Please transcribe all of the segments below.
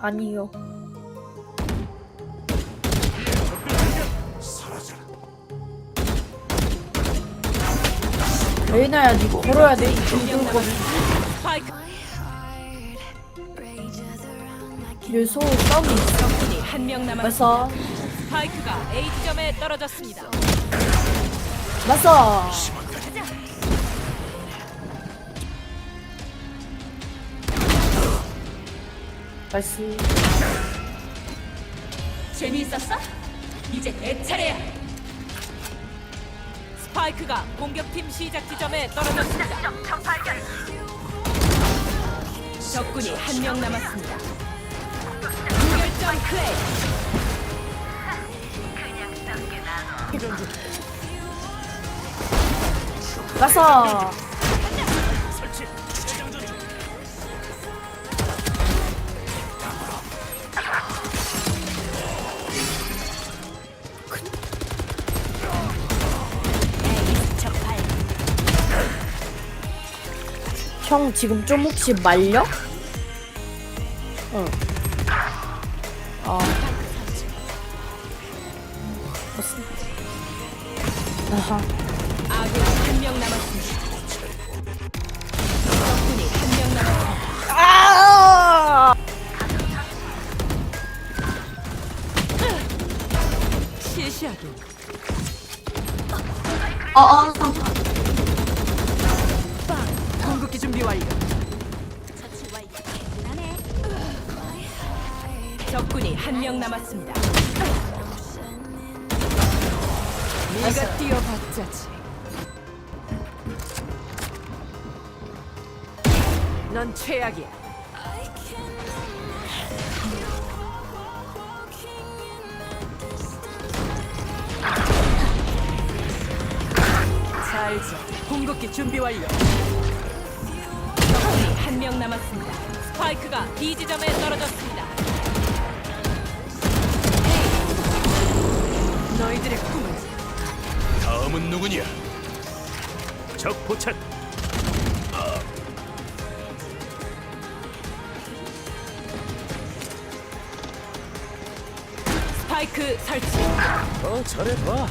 아니요. 레이나야, 니 걸어야 돼. 스파이크 유소 썸이 있어. 적군이 한 명 남았습니다. 맞어. 스파이크가 A 지점에 떨어졌습니다. 맞어. 나이스. 재미있었어? 이제 내 차례야. 스파이크가 공격팀 시작 지점에 떨어졌습니다. 적군이 한 명 남았습니다. 무결점 플레이. 맞어. 형 지금 좀 혹시 말려? 응. 어. 아하. 한명 남았습니다. 아! 시시하게. 어어 공 격기 준비 완료. 적군이 한 명 남았습니다. 네가 뛰어봤자지. 넌 최악이야. 잘자. 공격기 준비 완료. 한 명 남았습니다. 스파이크가 B 지점에 떨어졌습니다. 너희들의 꿈은 다음은 누구냐? 적 포착. 스파이크 설치. 어 잘해봐.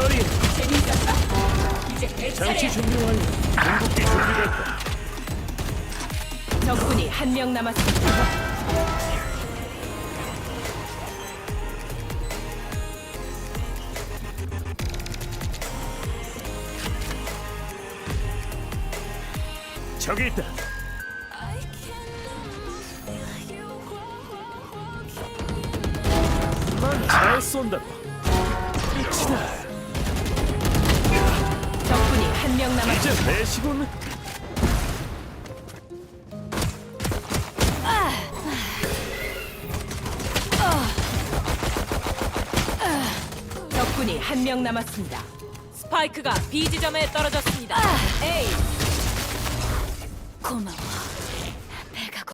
처리. 장치. 준비 완료. 공격기 준비됐다. 적군이 한 명 남았습니다. 저기 있다. 난 잘 쏜다. 미치다. 명 남았습니다. 이제 내 시골. 적군이 한 명 남았습니다. 스파이크가 B 지점에 떨어졌습니다. A 고마워